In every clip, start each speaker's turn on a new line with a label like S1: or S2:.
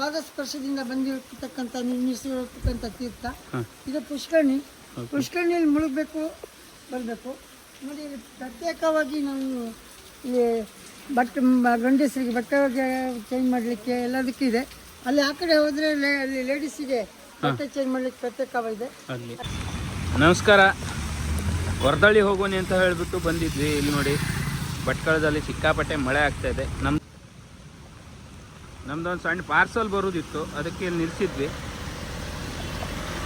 S1: ಪಾದಸ್ಪರ್ಶದಿಂದ ಬಂದಿರತಕ್ಕಂಥ ನಿರ್ಮಿಸಿರತಕ್ಕಂಥ ತೀರ್ಥ. ಇದು ಪುಷ್ಕರಣಿ. ಪುಷ್ಕರಣಿಯಲ್ಲಿ ಮುಳುಗಬೇಕು ಬರಬೇಕು. ನೋಡಿ ಇಲ್ಲಿ ಪ್ರತ್ಯೇಕವಾಗಿ ನಾವು ಇಲ್ಲಿ ಬಟ್ಟೆ ಗಂಡಸರಿಗೆ ಬಟ್ಟೆ ಚೇಂಜ್ ಮಾಡಲಿಕ್ಕೆ ಎಲ್ಲದಕ್ಕಿದೆ ಅಲ್ಲಿ ಆ ಕಡೆ ಹೋದರೆ ಅಲ್ಲಿ ಲೇಡೀಸಿಗೆ ಬಟ್ಟೆ ಚೇಂಜ್ ಮಾಡಲಿಕ್ಕೆ ಪ್ರತ್ಯೇಕವಾಗಿದೆ.
S2: ಅಲ್ಲಿ. ನಮಸ್ಕಾರ. ವರದಳ್ಳಿ ಹೋಗೋಣ ಅಂತ ಹೇಳಿಬಿಟ್ಟು ಬಂದಿದ್ವಿ. ಇಲ್ಲಿ ನೋಡಿ ಭಟ್ಕಳದಲ್ಲಿ ಸಿಕ್ಕಾಪಟ್ಟೆ ಮಳೆ ಆಗ್ತಾ ಇದೆ. ನಮ್ಮ ನಮ್ದೊಂದು ಸಣ್ಣ ಪಾರ್ಸಲ್ ಬರೋದಿತ್ತು, ಅದಕ್ಕೆ ಇಲ್ಲಿ ನಿಲ್ಸಿದ್ವಿ.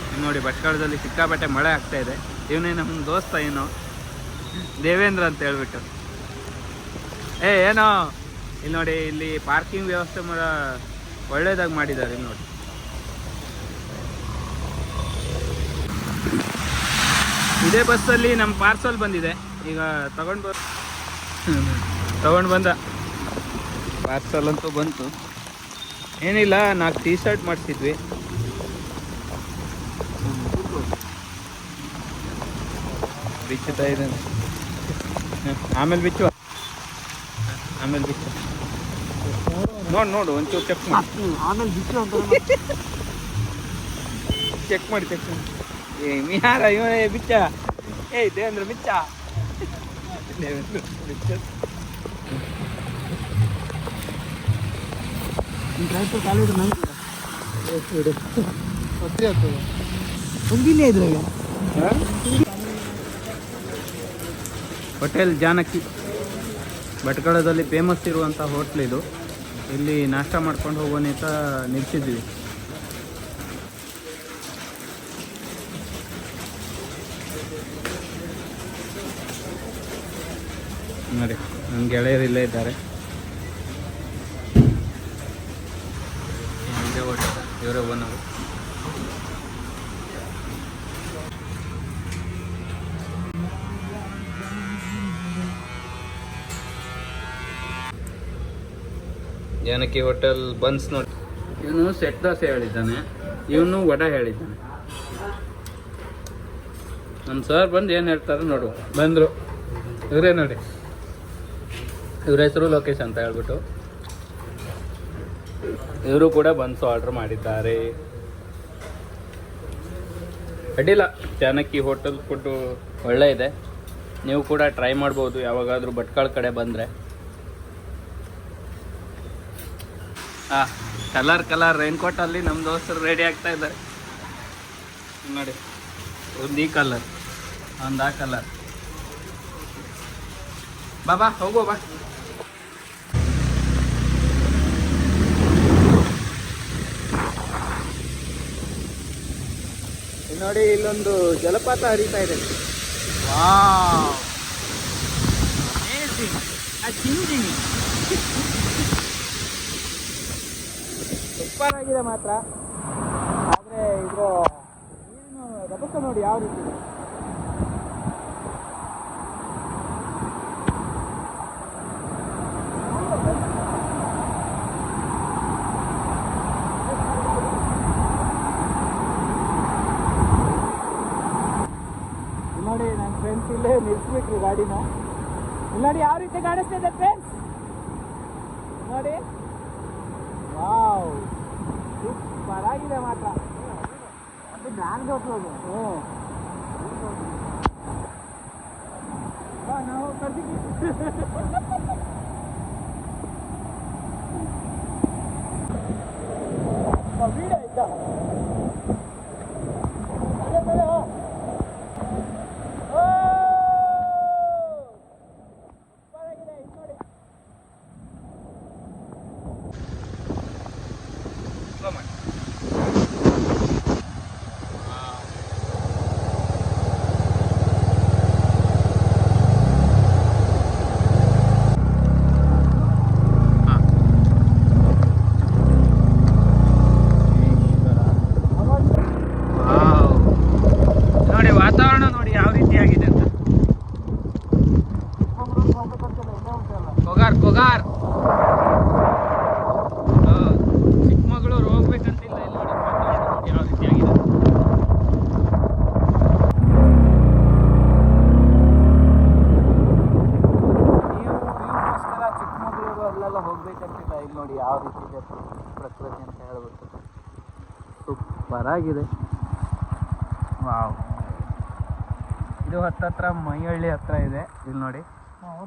S2: ಇಲ್ಲಿ ನೋಡಿ, ಭಟ್ಕಳದಲ್ಲಿ ಸಿಕ್ಕಾಪಟ್ಟೆ ಮಳೆ ಆಗ್ತಾ ಇದೆ. ಇವನೇ ನಮ್ಮ ದೋಸ್ತ ಏನು? ದೇವೇಂದ್ರ ಅಂತ ಹೇಳ್ಬಿಟ್ಟು. ಏ, ಏನೋ? ಇಲ್ಲಿ ನೋಡಿ, ಇಲ್ಲಿ ಪಾರ್ಕಿಂಗ್ ವ್ಯವಸ್ಥೆ ಮಾಡ ಒಳ್ಳೇದಾಗಿ ಮಾಡಿದ್ದಾರೆ ಇಲ್ಲಿ ನೋಡಿ. ಇದೇ ಬಸ್ಸಲ್ಲಿ ನಮ್ಮ ಪಾರ್ಸಲ್ ಬಂದಿದೆ. ಈಗ ತಗೊಂಡು ಬರ್ ತಗೊಂಡು ಬಂದ. ಪಾರ್ಸಲ್ ಅಂತೂ ಬಂತು. ಏನಿಲ್ಲ ನಾಲ್ಕು ಟೀ ಶರ್ಟ್ ಮಾಡಿಸಿದ್ವಿ. ಬಿಚ್ಚುತ್ತಾ ಇದ್ದಾನೆ. ಆಮೇಲೆ ಬಿಚ್ಚು ಆಮೇಲೆ ಬಿಚ್ಚು. ನೋಡು ನೋಡು ಒಂಚೂರು ಚೆಕ್ ಮಾಡಿ.
S1: ಆಮೇಲೆ ಬಿಚ್ಚು ಅಂತ
S2: ಚೆಕ್ ಮಾಡಿ ಚೆಕ್ ಮಾಡಿ. ಏ ಮಿಹಾರ ಇವನೇ ಏ ಬಿಚ್ಚ. ಏಯ್ ದೇವೇಂದ್ರ ಬಿಚ್ಚ. ದೇವೇಂದ್ರ ಬಿಚ್ಚ. ಹೋಟೆಲ್ ಜಾನಕಿ ಭಟ್ಕಳದಲ್ಲಿ ಫೇಮಸ್ ಇರುವಂಥ ಹೋಟ್ಲ್ ಇದು. ಇಲ್ಲಿ ನಾಷ್ಟ ಮಾಡ್ಕೊಂಡು ಹೋಗೋಣ ಅಂತ ನಿಲ್ಸಿದ್ವಿ. ನೋಡಿ ನನ್ನ ಗೆಳೆಯರು ಇಲ್ಲೇ ಇದ್ದಾರೆ ಇದೇ ಹೋಟೆಲ್ ಇವರೇ ಓನರು ಜಾನಕಿ ಹೋಟೆಲ್ ಬನ್ಸ್ ನೋಡಿ. ಇವನು ಸೆಟ್ ದೋಸೆ ಹೇಳಿದ್ದಾನೆ. ಇವನು ವಡ ಹೇಳಿದ್ದಾನೆ. ನಮ್ಮ ಸರ್ ಬಂದು ಏನು ಹೇಳ್ತಾರೆ ನೋಡು. ಬಂದರು. ಇವರೇ ನೋಡಿ. ಇವ್ರ ಹೆಸರು ಲೋಕೇಶ್ ಅಂತ ಹೇಳ್ಬಿಟ್ಟು. ಇವರು ಕೂಡ ಬನ್ಸ್ ಆರ್ಡರ್ ಮಾಡಿದ್ದಾರೆ. ಅಡ್ಡಿಲ್ಲ ಚಾಣಕ್ಕಿ ಹೋಟೆಲ್ ಫುಡ್ಡು ಒಳ್ಳೆ ಇದೆ. ನೀವು ಕೂಡ ಟ್ರೈ ಮಾಡ್ಬೋದು, ಯಾವಾಗಾದರೂ ಭಟ್ಕಳ ಕಡೆ ಬಂದರೆ. ಆ ಕಲರ್ ಕಲರ್ ರೈನ್ಕೋಟ್ ಅಲ್ಲಿ ನಮ್ಮ ದೋಸ್ತರು ರೆಡಿ ಆಗ್ತಾ ಇದ್ದಾರೆ. ನೋಡಿ, ಒಂದು ಈ ಕಲರ್ ಒಂದು ಆ ಕಲರ್ ಬಾ ಬಾ, ಹೋಗೋ, ಬಾ. ನೋಡಿ ಇಲ್ಲೊಂದು ಜಲಪಾತ ಹರಿತಾ ಇದೆ. ಸೂಪರ್ ಆಗಿದೆ ಮಾತ್ರ. ಆದರೆ ಇದು ನೀರಿನ ರಭಸ ನೋಡಿ ಯಾವ ರೀತಿ Ha ha ha ha!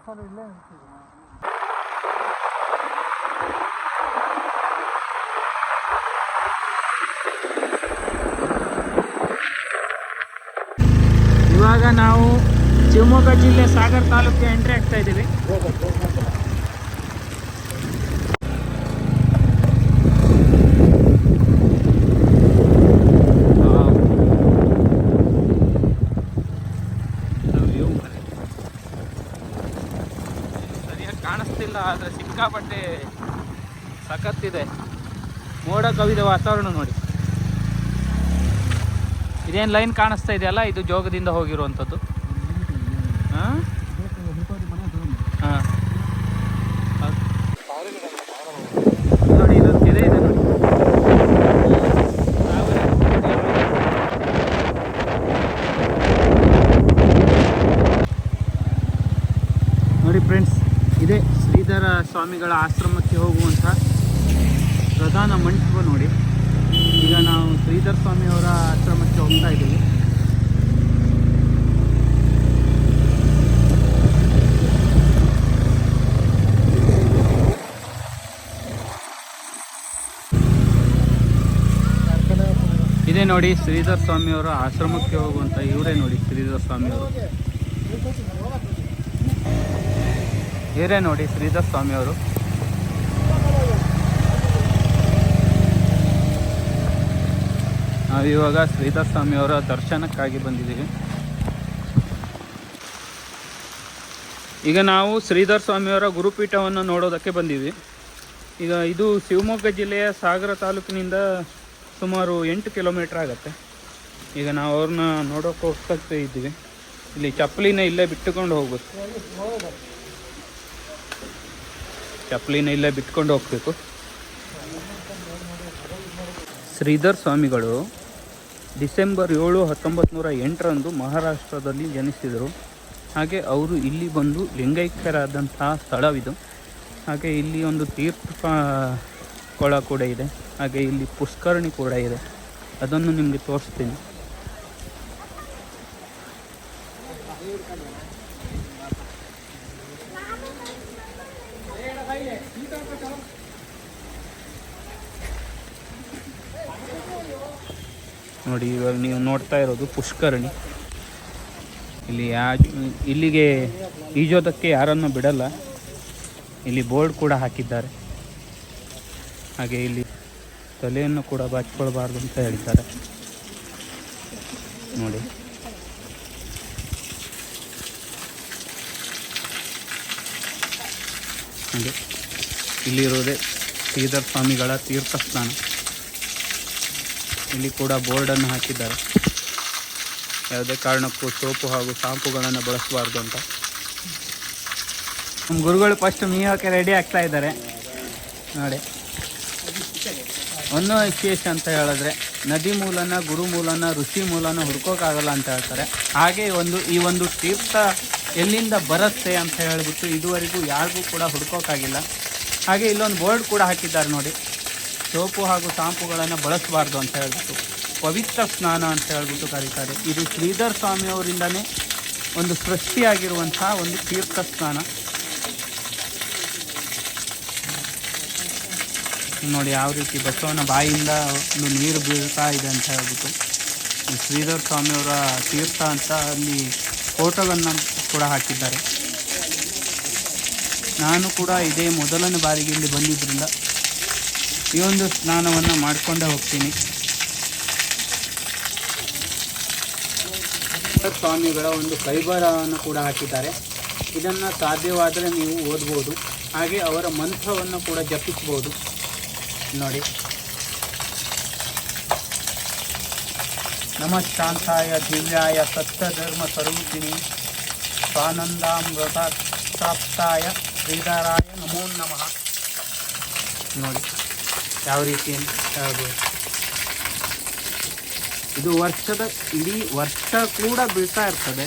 S2: ಇಲ್ಲೇ ಇವಾಗ ನಾವು ಶಿವಮೊಗ್ಗ ಜಿಲ್ಲೆ ಸಾಗರ್ ತಾಲೂಕಿಗೆ ಎಂಟ್ರಿ ಆಗ್ತಾ ಇದ್ದೀವಿ. ಸಿಕ್ಕಾಪಟ್ಟೆ ಸಖತ್ತಿದೆ. ಮೋಡ ಕವಿದ ವಾತಾವರಣ ನೋಡಿ. ಇದೇನು ಲೈನ್ ಕಾಣಿಸ್ತಾ ಇದೆಯಲ್ಲ ಇದು ಜೋಗದಿಂದ ಹೋಗಿರುವಂಥದ್ದು. ಹಾಂ ನೋಡಿ ಇದೊಂದು ಕೆರೆ ಇದೆ ನೋಡಿ ನೋಡಿ ಫ್ರೆಂಡ್ಸ್ ಇದೇ ಶ್ರೀಧರ ಸ್ವಾಮಿಗಳ ಆಶ್ರಮಕ್ಕೆ ಹೋಗುವಂಥ ಪ್ರಧಾನ ಮಂಟಪ ನೋಡಿ. ಈಗ ನಾವು ಶ್ರೀಧರ್ ಸ್ವಾಮಿಯವರ ಆಶ್ರಮಕ್ಕೆ ಹೋಗ್ತಾ ಇದ್ದೀವಿ. ಇದೇ ನೋಡಿ ಶ್ರೀಧರ್ ಸ್ವಾಮಿಯವರ ಆಶ್ರಮಕ್ಕೆ ಹೋಗುವಂಥ ಇವರೇ ನೋಡಿ ಶ್ರೀಧರ್ ಸ್ವಾಮಿಯವರು. ಇವರೇ ನೋಡಿ ಶ್ರೀಧರ ಸ್ವಾಮಿಯವರು ನಾವು ಶ್ರೀಧರ್ ಸ್ವಾಮಿ ಸ್ವಾಮಿಯವರ ದರ್ಶನಕ್ಕಾಗಿ ಬಂದಿದ್ದೀವಿ. ಈಗ ನಾವು ಶ್ರೀಧರ ಸ್ವಾಮಿಯವರ ಗುರುಪೀಠವನ್ನು ನೋಡೋದಕ್ಕೆ ಬಂದೀವಿ. ಈಗ ಇದು ಶಿವಮೊಗ್ಗ ಜಿಲ್ಲೆಯ ಸಾಗರ ತಾಲೂಕಿನಿಂದ ಸುಮಾರು ಎಂಟು ಕಿಲೋಮೀಟ್ರ್ ಆಗುತ್ತೆ. ಈಗ ನಾವು ಅವ್ರನ್ನ ನೋಡೋಕೆ ಹೋಗ್ತಾ ಇದ್ದೀವಿ. ಇಲ್ಲಿ ಚಪ್ಪಲಿನ ಇಲ್ಲೇ ಬಿಟ್ಟುಕೊಂಡು ಹೋಗ್ಬೇಕು. ಚಪ್ಪಲಿನ ಇಲ್ಲೇ ಬಿಟ್ಕೊಂಡು ಹೋಗ್ಬೇಕು. ಶ್ರೀಧರ್ ಸ್ವಾಮಿಗಳು ಡಿಸೆಂಬರ್ ಏಳು ಹತ್ತೊಂಬತ್ತು ನೂರ ಎಂಟರಂದು ಮಹಾರಾಷ್ಟ್ರದಲ್ಲಿ ಜನಿಸಿದರು. ಹಾಗೆ ಅವರು ಇಲ್ಲಿ ಬಂದು ಲಿಂಗೈಕ್ಯರಾದಂತಹ ಸ್ಥಳವಿದು. ಹಾಗೆ ಇಲ್ಲಿ ಒಂದು ತೀರ್ಥ ಕೊಳ ಕೂಡ ಇದೆ. ಹಾಗೆ ಇಲ್ಲಿ ಪುಷ್ಕರಣಿ ಕೂಡ ಇದೆ. ಅದನ್ನು ನಿಮಗೆ ತೋರಿಸ್ತೀನಿ. ನೋಡಿ, ಇವಾಗ ನೀವು ನೋಡ್ತಾ ಇರೋದು ಪುಷ್ಕರಣಿ. ಇಲ್ಲಿ ಯಾ, ಇಲ್ಲಿಗೆ ಈಜೋದಕ್ಕೆ ಯಾರನ್ನು ಬಿಡಲ್ಲ. ಇಲ್ಲಿ ಬೋರ್ಡ್ ಕೂಡ ಹಾಕಿದ್ದಾರೆ. ಹಾಗೆ ಇಲ್ಲಿ ತಲೆಯನ್ನು ಕೂಡ ಬಾಚಿಕೊಳ್ಬಾರ್ದು ಅಂತ ಹೇಳ್ತಾರೆ ನೋಡಿ. ಹಾಗೆ ಇಲ್ಲಿರೋದೇ ಶ್ರೀಧರ್ ಸ್ವಾಮಿಗಳ ತೀರ್ಥ ಸ್ನಾನ ಇಲ್ಲಿ ಕೂಡ ಬೋರ್ಡನ್ನು ಹಾಕಿದ್ದಾರೆ. ಯಾವುದೇ ಕಾರಣಕ್ಕೂ ಸೋಪು ಹಾಗೂ ಶಾಂಪುಗಳನ್ನು ಬಳಸಬಾರ್ದು ಅಂತ. ನಮ್ಮ ಗುರುಗಳು ಫಸ್ಟ್ ಮೀಯೋಕೆ ರೆಡಿ ಆಗ್ತಾ ಇದ್ದಾರೆ. ನೋಡಿ. ಒಂದು ವಿಶೇಷ ಅಂತ ಹೇಳಿದ್ರೆ, ನದಿ ಮೂಲನ, ಗುರು ಮೂಲನ, ಋಷಿ ಮೂಲನ ಹುಡ್ಕೋಕ್ಕಾಗಲ್ಲ ಅಂತ ಹೇಳ್ತಾರೆ. ಹಾಗೆ ಒಂದು, ಈ ಒಂದು ತೀರ್ಥ ಎಲ್ಲಿಂದ ಬರುತ್ತೆ ಅಂತ ಹೇಳಿಬಿಟ್ಟು ಇದುವರೆಗೂ ಯಾರಿಗೂ ಕೂಡ ಹುಡ್ಕೋಕ್ಕಾಗಿಲ್ಲ. ಹಾಗೆ ಇಲ್ಲೊಂದು ಬೋರ್ಡ್ ಕೂಡ ಹಾಕಿದ್ದಾರೆ ನೋಡಿ. ಸೋಪು ಹಾಗೂ ಶಾಂಪುಗಳನ್ನು ಬಳಸಬಾರ್ದು ಅಂತ ಹೇಳ್ಬಿಟ್ಟು, ಪವಿತ್ರ ಸ್ನಾನ ಅಂತ ಹೇಳ್ಬಿಟ್ಟು ಕರೀತಾರೆ. ಇದು ಶ್ರೀಧರ್ ಸ್ವಾಮಿ ಅವರಿಂದನೇ ಒಂದು ಸೃಷ್ಟಿಯಾಗಿರುವಂತಹ ಒಂದು ತೀರ್ಥ ಸ್ನಾನ. ನೋಡಿ ಯಾವ ರೀತಿ ಬಸವನ ಬಾಯಿಯಿಂದ ಒಂದು ನೀರು ಬೀಳ್ತಾ ಇದೆ ಅಂತ ಹೇಳ್ಬಿಟ್ಟು ಶ್ರೀಧರ್ ಸ್ವಾಮಿಯವರ ತೀರ್ಥ ಅಂತ ಅಲ್ಲಿ ಫೋಟೋವನ್ನು ಕೂಡ ಹಾಕಿದ್ದಾರೆ. ನಾನು ಕೂಡ ಇದೇ ಮೊದಲನೇ ಬಾರಿಗೆ ಇಲ್ಲಿ ಬಂದಿದ್ದರಿಂದ ಈ ಒಂದು ಸ್ನಾನವನ್ನು ಮಾಡಿಕೊಂಡೇ ಹೋಗ್ತೀನಿ. ಸ್ವಾಮಿಗಳ ಒಂದು ಕೈಬರವನ್ನು ಕೂಡ ಹಾಕಿದ್ದಾರೆ. ಇದನ್ನು ಸಾಧ್ಯವಾದರೆ ನೀವು ಓದ್ಬೋದು. ಹಾಗೆ ಅವರ ಮಂತ್ರವನ್ನು ಕೂಡ ಜಪಿಸ್ಬೋದು. ನೋಡಿ. ನಮಃಶಾಂತಾಯ ದಿವ್ಯಾಯ ಸತ್ಯಧರ್ಮ ಸ್ವರೂಪಿಣಿ ಸ್ವಾನಂದಾಮೃತ ಪ್ರಾಪ್ತಾಯ ಶ್ರೀಧರಾಯ ನಮೋ ನಮಃ. ನೋಡಿ. ಯಾವ ರೀತಿ ಅಂತ ಹೇಳ್ಬೋದು. ಇದು ವರ್ಷದ, ಇಡೀ ವರ್ಷ ಕೂಡ ಬೀಳ್ತಾ ಇರ್ತದೆ.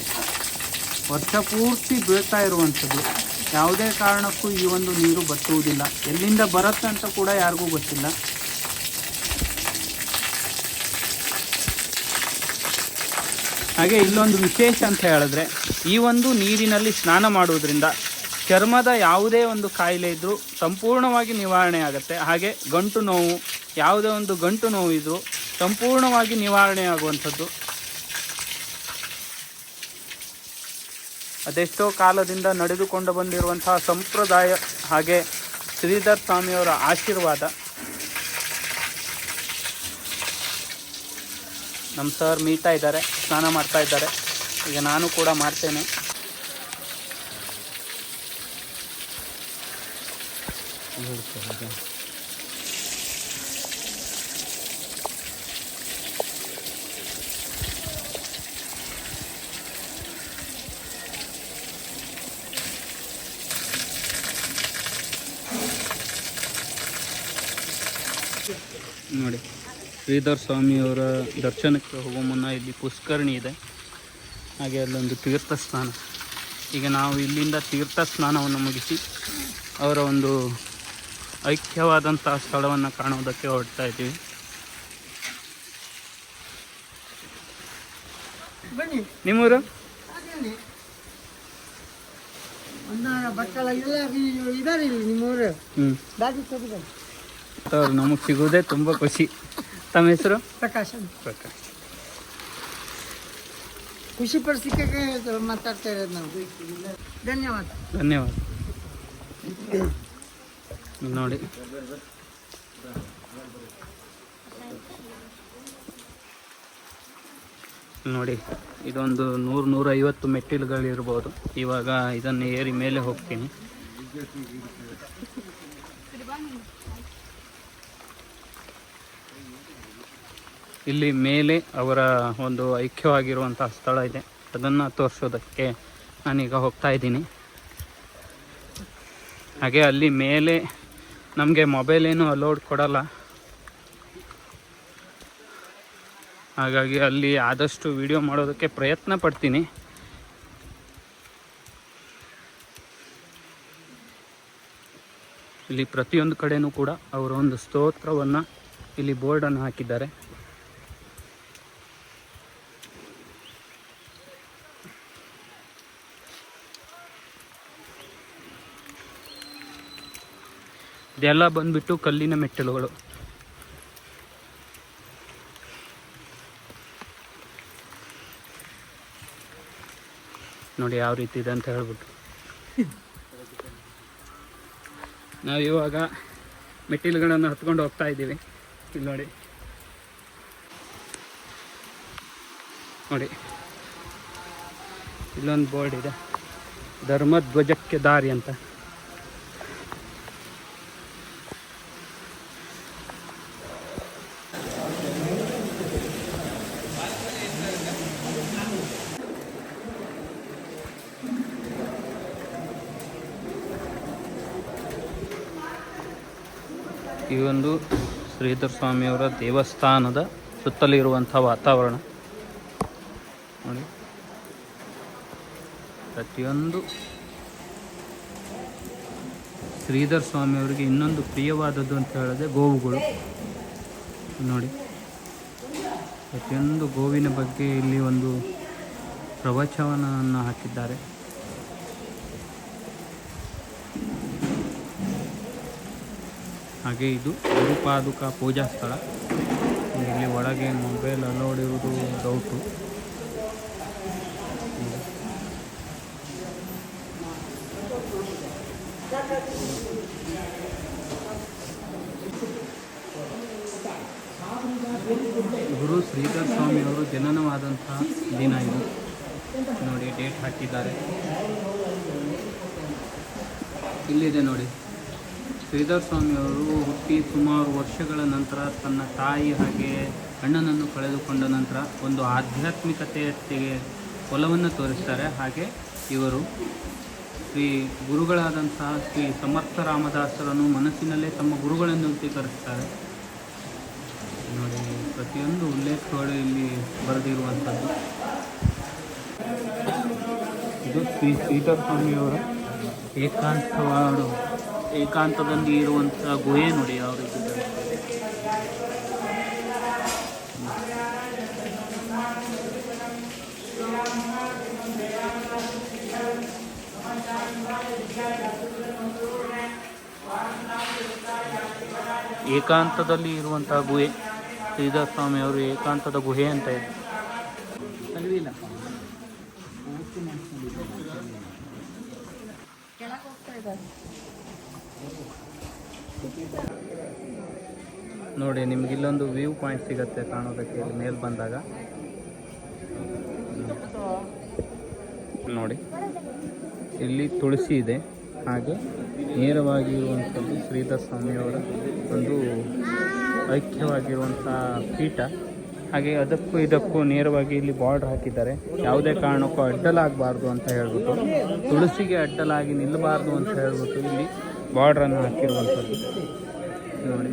S2: ವರ್ಷ ಪೂರ್ತಿ ಬೀಳ್ತಾ ಇರುವಂಥದ್ದು. ಯಾವುದೇ ಕಾರಣಕ್ಕೂ ಈ ಒಂದು ನೀರು ಬತ್ತುವುದಿಲ್ಲ. ಎಲ್ಲಿಂದ ಬರುತ್ತೆ ಅಂತ ಕೂಡ ಯಾರಿಗೂ ಗೊತ್ತಿಲ್ಲ. ಹಾಗೆ ಇಲ್ಲೊಂದು ವಿಶೇಷ ಅಂತ ಹೇಳಿದ್ರೆ, ಈ ಒಂದು ನೀರಿನಲ್ಲಿ ಸ್ನಾನ ಮಾಡುವುದರಿಂದ ಚರ್ಮದ ಯಾವುದೇ ಒಂದು ಕಾಯಿಲೆ ಇದ್ದರೂ ಸಂಪೂರ್ಣವಾಗಿ ನಿವಾರಣೆ ಆಗುತ್ತೆ. ಹಾಗೆ ಗಂಟು ನೋವು, ಯಾವುದೇ ಒಂದು ಗಂಟು ನೋವು ಇದ್ದರೂ ಸಂಪೂರ್ಣವಾಗಿ ನಿವಾರಣೆ ಆಗುವಂಥದ್ದು. ಅದೆಷ್ಟೋ ಕಾಲದಿಂದ ನಡೆದುಕೊಂಡು ಬಂದಿರುವಂತಹ ಸಂಪ್ರದಾಯ ಹಾಗೆ ಶ್ರೀಧರ್ ಸ್ವಾಮಿಯವರ ಆಶೀರ್ವಾದ. ನಮ್ಮ ಸರ್ ಮೀತಾ ಇದ್ದಾರೆ, ಸ್ನಾನ ಮಾಡ್ತಾ ಇದ್ದಾರೆ. ಈಗ ನಾನು ಕೂಡ ಮಾಡ್ತೇನೆ. ನೋಡಿ, ಶ್ರೀಧರ್ ಸ್ವಾಮಿಯವರ ದರ್ಶನಕ್ಕೆ ಹೋಗೋ ಮುನ್ನ ಇಲ್ಲಿ ಪುಷ್ಕರಣಿ ಇದೆ. ಹಾಗೆ ಅಲ್ಲೊಂದು ತೀರ್ಥ ಸ್ನಾನ. ಈಗ ನಾವು ಇಲ್ಲಿಂದ ತೀರ್ಥ ಸ್ನಾನವನ್ನು ಮುಗಿಸಿ ಅವರ ಒಂದು ಐಕ್ಯವಾದಂತಹ ಸ್ಥಳವನ್ನು ಕಾಣೋದಕ್ಕೆ ಹೊರಡ್ತಾ ಇದ್ದೀವಿ.
S1: ಬನ್ನಿ.
S2: ನಿಮ್ಮೂರು? ಅವ್ರು ನಮಗೆ ಸಿಗೋದೇ ತುಂಬ ಖುಷಿ. ತಮ್ಮ ಹೆಸರು?
S1: ಪ್ರಕಾಶ್
S2: ಪ್ರಕಾಶ್.
S1: ಖುಷಿ ಪಡಿಸಿಕೆ ಮಾತಾಡ್ತಾ ಇರೋದು ನಾವು. ಧನ್ಯವಾದ.
S2: ಧನ್ಯವಾದ. ನೋಡಿ. ನೋಡಿ, ಇದೊಂದು ನೂರು ನೂರೈವತ್ತು ಮೆಟ್ಟಿಲುಗಳಿರ್ಬೋದು. ಇವಾಗ ಇದನ್ನು ಏರಿ ಮೇಲೆ ಹೋಗ್ತೀನಿ. ಇಲ್ಲಿ ಮೇಲೆ ಅವರ ಒಂದು ಐಕ್ಯವಾಗಿರುವಂತಹ ಸ್ಥಳ ಇದೆ. ಅದನ್ನು ತೋರಿಸೋದಕ್ಕೆ ನಾನೀಗ ಹೋಗ್ತಾ ಇದ್ದೀನಿ. ಹಾಗೆ ಅಲ್ಲಿ ಮೇಲೆ ನಮಗೆ ಮೊಬೈಲ್ ಏನು ಅಲೋಡ್ ಕೊಡಲ್ಲ. ಹಾಗಾಗಿ ಅಲ್ಲಿ ಆದಷ್ಟು ವಿಡಿಯೋ ಮಾಡೋದಕ್ಕೆ ಪ್ರಯತ್ನ ಪಡ್ತೀನಿ. ಇಲ್ಲಿ ಪ್ರತಿಯೊಂದು ಕಡೆಯೂ ಕೂಡ ಅವರ ಒಂದು ಸ್ತೋತ್ರವನ್ನು ಇಲ್ಲಿ ಬೋರ್ಡನ್ನು ಹಾಕಿದ್ದಾರೆ. ಇದೆಲ್ಲ ಬಂದ್ಬಿಟ್ಟು ಕಲ್ಲಿನ ಮೆಟ್ಟಲುಗಳು. ನೋಡಿ ಯಾವ ರೀತಿ ಇದೆ ಅಂತ ಹೇಳ್ಬಿಟ್ಟು. ನಾವು ಇವಾಗ ಮೆಟ್ಟಿಲುಗಳನ್ನು ಹತ್ಕೊಂಡು ಹೋಗ್ತಾ ಇದ್ದೀವಿ. ಇಲ್ಲಿ ನೋಡಿ. ನೋಡಿ. ಇಲ್ಲೊಂದು ಬೋರ್ಡ್ ಇದೆ. ಧರ್ಮಧ್ವಜಕ್ಕೆ ದಾರಿ ಅಂತ ಈ ಒಂದು ಶ್ರೀಧರ್ ಸ್ವಾಮಿಯವರ ದೇವಸ್ಥಾನದ ಸುತ್ತಲಿರುವಂಥ ವಾತಾವರಣ. ನೋಡಿ. ಪ್ರತಿಯೊಂದು ಶ್ರೀಧರ್ ಸ್ವಾಮಿಯವರಿಗೆ ಇನ್ನೊಂದು ಪ್ರಿಯವಾದದ್ದು ಅಂತ ಹೇಳಿದ್ರೆ ಗೋವುಗಳು. ನೋಡಿ. ಪ್ರತಿಯೊಂದು ಗೋವಿನ ಬಗ್ಗೆ ಇಲ್ಲಿ ಒಂದು ಪ್ರವಚನವನ್ನು ಹಾಕಿದ್ದಾರೆ. ಹಾಗೆ ಇದು ಗುರುಪಾದುಕ ಪೂಜಾ ಸ್ಥಳ. ಇಲ್ಲಿ ಒಳಗೆ ಮೊಬೈಲ್ ಅಲೋಡ್ ಇರುವುದು ಡೌಟು ಗುರು ಶ್ರೀಧರ್ ಸ್ವಾಮಿಯವರು ಜನನವಾದಂತಹ ದಿನ ಇದು. ನೋಡಿ ಡೇಟ್ ಹಾಕಿದ್ದಾರೆ. ಇಲ್ಲಿದೆ ನೋಡಿ. ಶ್ರೀಧರ್ ಸ್ವಾಮಿಯವರು ಹುಟ್ಟಿ ಸುಮಾರು ವರ್ಷಗಳ ನಂತರ ತನ್ನ ತಾಯಿ ಹಾಗೆ ಅಣ್ಣನನ್ನು ಕಳೆದುಕೊಂಡ ನಂತರ ಒಂದು ಆಧ್ಯಾತ್ಮಿಕತೆಯತ್ತಿಗೆ ಒಲವನ್ನು ತೋರಿಸ್ತಾರೆ. ಹಾಗೆ ಇವರು ಶ್ರೀ ಗುರುಗಳಾದಂತಹ ಶ್ರೀ ಸಮರ್ಥ ರಾಮದಾಸರನ್ನು ಮನಸ್ಸಿನಲ್ಲೇ ತಮ್ಮ ಗುರುಗಳನ್ನು ಸ್ವೀಕರಿಸ್ತಾರೆ ನೋಡಿ, ಪ್ರತಿಯೊಂದು ಉಲ್ಲೇಖಗಳು ಇಲ್ಲಿ ಬರೆದಿರುವಂಥದ್ದು. ಇದು ಶ್ರೀ ಶ್ರೀಧರ್ ಸ್ವಾಮಿಯವರ ಏಕಾಂತವಾಡು ಏಕಾಂತದಲ್ಲಿ ಇರುವಂಥ ಗುಹೆ ನೋಡಿ ಯಾವ ಏಕಾಂತದಲ್ಲಿ ಇರುವಂತಹ ಗುಹೆ ಶ್ರೀಧರ್ ಸ್ವಾಮಿ ಅವರು ಏಕಾಂತದ ಗುಹೆ ಅಂತ ಇದೆ ನೋಡಿ, ನಿಮ್ಗೆ ಇಲ್ಲೊಂದು ವ್ಯೂ ಪಾಯಿಂಟ್ ಸಿಗುತ್ತೆ ಕಾಣೋದಕ್ಕೆ ಇಲ್ಲಿ ಮೇಲೆ ಬಂದಾಗ. ನೋಡಿ, ಇಲ್ಲಿ ತುಳಸಿ ಇದೆ. ಹಾಗೆ ನೇರವಾಗಿರುವಂಥದ್ದು ಶ್ರೀಧರ್ ಸ್ವಾಮಿಯವರ ಒಂದು ಐಕ್ಯವಾಗಿರುವಂಥ ಪೀಠ. ಹಾಗೆ ಅದಕ್ಕೂ ಇದಕ್ಕೂ ನೇರವಾಗಿ ಇಲ್ಲಿ ಬಾರ್ಡ್ರ್ ಹಾಕಿದ್ದಾರೆ. ಯಾವುದೇ ಕಾರಣಕ್ಕೂ ಅಡ್ಡಲಾಗಬಾರ್ದು ಅಂತ ಹೇಳ್ಬಿಟ್ಟು, ತುಳಸಿಗೆ ಅಡ್ಡಲಾಗಿ ನಿಲ್ಲಬಾರ್ದು ಅಂತ ಹೇಳ್ಬಿಟ್ಟು ಇಲ್ಲಿ ಬಾರ್ಡ್ರನ್ನು ಹಾಕಿರುವಂಥದ್ದು. ನೋಡಿ.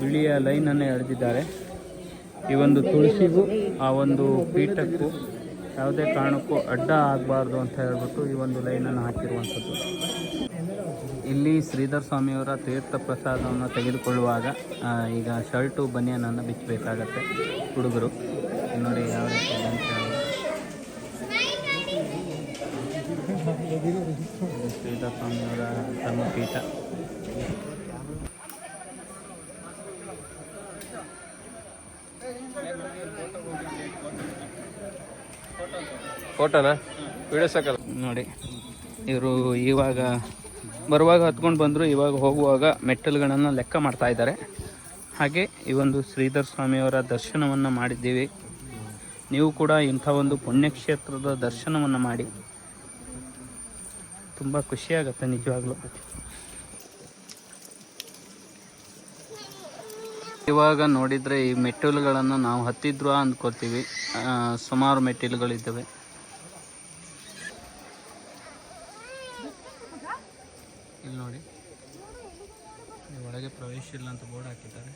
S2: ಬಿಳಿಯ ಲೈನನ್ನು ಎಳೆದಿದ್ದಾರೆ. ಈ ಒಂದು ತುಳಸಿಗೂ, ಆ ಒಂದು ಪೀಠಕ್ಕೂ ಯಾವುದೇ ಕಾರಣಕ್ಕೂ ಅಡ್ಡ ಆಗಬಾರ್ದು ಅಂತ ಹೇಳ್ಬಿಟ್ಟು ಈ ಒಂದು ಲೈನನ್ನು ಹಾಕಿರುವಂಥದ್ದು. ಇಲ್ಲಿ ಶ್ರೀಧರ್ ಸ್ವಾಮಿಯವರ ತೀರ್ಥ ಪ್ರಸಾದವನ್ನು ತೆಗೆದುಕೊಳ್ಳುವಾಗ ಈಗ ಶರ್ಟು, ಬನಿಯನನ್ನು ಬಿಚ್ಚಬೇಕಾಗತ್ತೆ ಹುಡುಗರು. ನೋಡಿ ಯಾವ ರೀತಿ ಶ್ರೀಧರ್ ಸ್ವಾಮಿಯವರ ಧರ್ಮಪೀಠ.
S3: ಫೋಟೋನಾ? ವಿಡಿಯೋ ಸಾಕಲ್ಲ
S2: ನೋಡಿ, ಇವರು ಇವಾಗ ಬರುವಾಗ ಹತ್ಕೊಂಡು ಬಂದರು, ಇವಾಗ ಹೋಗುವಾಗ ಮೆಟ್ಟಲುಗಳನ್ನು ಲೆಕ್ಕ ಮಾಡ್ತಾ ಇದ್ದಾರೆ. ಹಾಗೆ ಈ ಒಂದು ಶ್ರೀಧರ್ ಸ್ವಾಮಿಯವರ ದರ್ಶನವನ್ನು ಮಾಡಿದ್ದೀವಿ. ನೀವು ಕೂಡ ಇಂಥ ಒಂದು ಪುಣ್ಯಕ್ಷೇತ್ರದ ದರ್ಶನವನ್ನು ಮಾಡಿ. ತುಂಬ ಖುಷಿಯಾಗತ್ತೆ ನಿಜವಾಗ್ಲೂ. ಇವಾಗ ನೋಡಿದರೆ ಈ ಮೆಟ್ಟಿಲುಗಳನ್ನು ನಾವು ಹತ್ತಿದ್ರು ಅಂದ್ಕೋತೀವಿ ಸುಮಾರು ಮೆಟ್ಟಿಲುಗಳಿದ್ದಾವೆ ಇಲ್ಲಿ ನೋಡಿ ಇಲ್ಲಿ ಒಳಗೆ ಪ್ರವೇಶ ಇಲ್ಲ ಅಂತ ಬೋರ್ಡ್ ಹಾಕಿದ್ದಾರೆ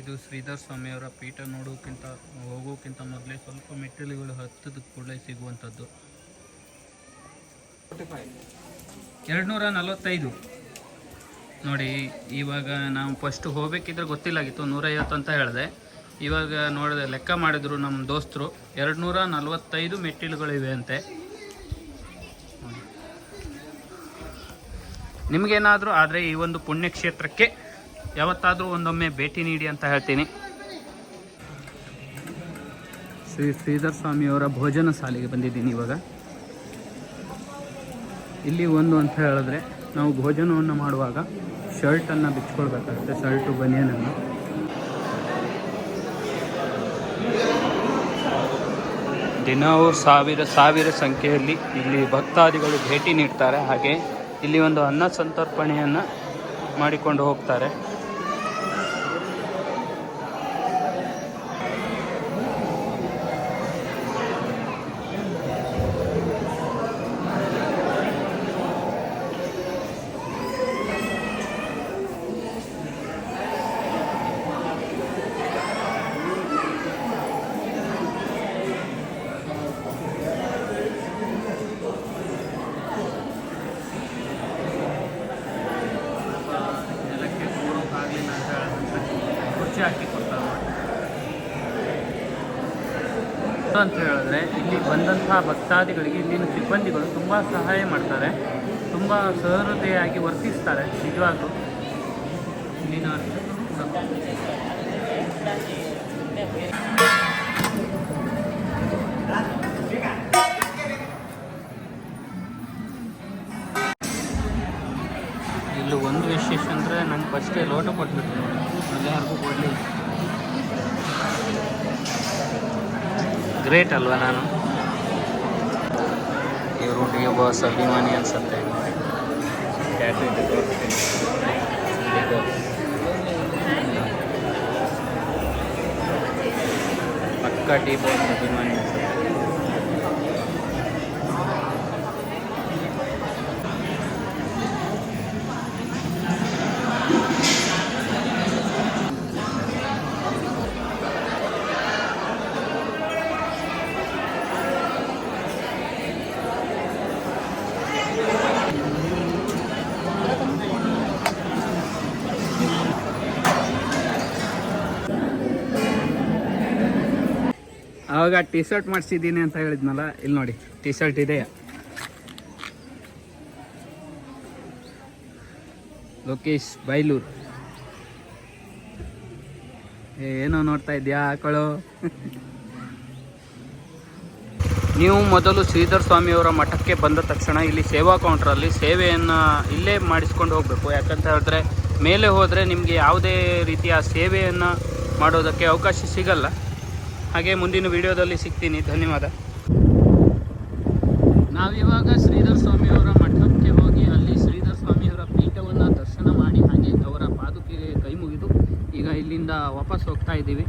S2: ಇನ್ನು ಸ್ವಾಮಿಯವರ ಪೀಠ ನೋಡೋಕ್ಕಿಂತ ಹೋಗೋಕ್ಕಿಂತ ಮೊದಲೇ ಸ್ವಲ್ಪ ಮೆಟ್ಟಿಲುಗಳು ಹತ್ತದ ಕೂಡಲೇ ಸಿಗುವಂಥದ್ದು. ಎರಡು ನೂರ ನಲವತ್ತೈದು. ನೋಡಿ, ಇವಾಗ ನಾವು ಫಸ್ಟ್ ಹೋಗ್ಬೇಕಿದ್ರೆ ಗೊತ್ತಿಲ್ಲಾಗಿತ್ತು, ನೂರೈವತ್ತು ಅಂತ ಹೇಳಿದೆ. ಇವಾಗ ನೋಡಿದೆ ಲೆಕ್ಕ ಮಾಡಿದ್ರು ನಮ್ಮ ದೋಸ್ತರು ಎರಡು ನೂರ ನಲವತ್ತೈದು ಮೆಟ್ಟಿಲುಗಳಿವೆ ಅಂತೆ ನಿಮಗೇನಾದರೂ ಆದರೆ ಈ ಒಂದು ಪುಣ್ಯಕ್ಷೇತ್ರಕ್ಕೆ ಯಾವತ್ತಾದರೂ ಒಂದೊಮ್ಮೆ ಭೇಟಿ ನೀಡಿ ಅಂತ ಹೇಳ್ತೀನಿ. ಶ್ರೀ ಶ್ರೀಧರ್ ಸ್ವಾಮಿಯವರ ಭೋಜನ ಸಾಲಿಗೆ ಬಂದಿದ್ದೀನಿ ಇವಾಗ. ಇಲ್ಲಿ ಒಂದು ಅಂತ ಹೇಳಿದ್ರೆ ನಾವು ಭೋಜನವನ್ನು ಮಾಡುವಾಗ ಶರ್ಟನ್ನು ಬಿಚ್ಕೊಳ್ಬೇಕಾಗುತ್ತೆ, ಶರ್ಟು, ಬನಿಯನನ್ನು. ದಿನವೂ ಸಾವಿರ ಸಾವಿರ ಸಂಖ್ಯೆಯಲ್ಲಿ ಇಲ್ಲಿ ಭಕ್ತಾದಿಗಳು ಭೇಟಿ ನೀಡ್ತಾರೆ. ಹಾಗೆ ಇಲ್ಲಿ ಒಂದು ಅನ್ನ ಸಂತರ್ಪಣೆಯನ್ನು ಮಾಡಿಕೊಂಡು ಹೋಗ್ತಾರೆ. ಅಂತ ಹೇಳಿದ್ರೆ ಇಲ್ಲಿ ಬಂದಂತಹ ಭಕ್ತಾದಿಗಳಿಗೆ, ಇಲ್ಲಿನ ಸಿಬ್ಬಂದಿಗಳು ತುಂಬ ಸಹಾಯ ಮಾಡ್ತಾರೆ. ತುಂಬ ಸಹೃದಯಾಗಿ ವರ್ತಿಸ್ತಾರೆ, ನಿಜವಾಗ್ಲೂ. ಇಲ್ಲಿನ ಇಲ್ಲಿ ಒಂದು ವಿಶೇಷ ಅಂದರೆ ನಂಗೆ ಫಸ್ಟೇ ಲೋಟ ಕೊಟ್ಬಿಟ್ಟು ನೋಡಿ. ಯಾರಿಗೂ ಗ್ರೇಟ್ ಅಲ್ವಾ ನಾನು? ಇವ್ರೊಟ್ಟಿಗೆ ಬಾಸ್ ಅಭಿಮಾನಿ ಅನ್ಸುತ್ತೆ. ಪಕ್ಕ ಟಿ ಬಾಸ್ ಅಭಿಮಾನಿ ಟಿ ಶರ್ಟ್ ಮಾಡಿಸಿದ್ದೀನಿ ಅಂತ ಹೇಳಿದ್ನಲ್ಲ, ಇಲ್ಲಿ ನೋಡಿ ಟಿ ಶರ್ಟ್ ಇದೆ. ಲೋಕೇಶ್, ಬೈಲೂರು. ಏನೋ ನೋಡ್ತಾ ಇದೆಯಾ ಆಕಳು? ನೀವು ಮೊದಲು ಶ್ರೀಧರ್ ಸ್ವಾಮಿಯವರ ಮಠಕ್ಕೆ ಬಂದ ತಕ್ಷಣ ಇಲ್ಲಿ ಸೇವಾ ಕೌಂಟ್ರಲ್ಲಿ ಸೇವೆಯನ್ನು ಇಲ್ಲೇ ಮಾಡಿಸ್ಕೊಂಡು ಹೋಗಬೇಕು. ಯಾಕಂತ ಹೇಳಿದ್ರೆ, ಮೇಲೆ ಹೋದರೆ ನಿಮಗೆ ಯಾವುದೇ ರೀತಿಯ ಸೇವೆಯನ್ನು ಮಾಡೋದಕ್ಕೆ ಅವಕಾಶ ಸಿಗಲ್ಲ. ಹಾಗೆ ಮುಂದಿನ ವಿಡಿಯೋದಲ್ಲಿ ಸಿಗ್ತೀನಿ. ಧನ್ಯವಾದ. ನಾವಿವಾಗ ಶ್ರೀಧರ್ ಸ್ವಾಮಿಯವರ ಮಠಕ್ಕೆ ಹೋಗಿ ಅಲ್ಲಿ ಶ್ರೀಧರ್ ಸ್ವಾಮಿಯವರ ಪೀಠವನ್ನು ದರ್ಶನ ಮಾಡಿ ಹಾಗೆ ಅವರ ಪಾದುಕೆಗೆ ಕೈ ಮುಗಿದು ಈಗ ಇಲ್ಲಿಂದ ವಾಪಸ್ ಹೋಗ್ತಾ ಇದ್ದೀವಿ.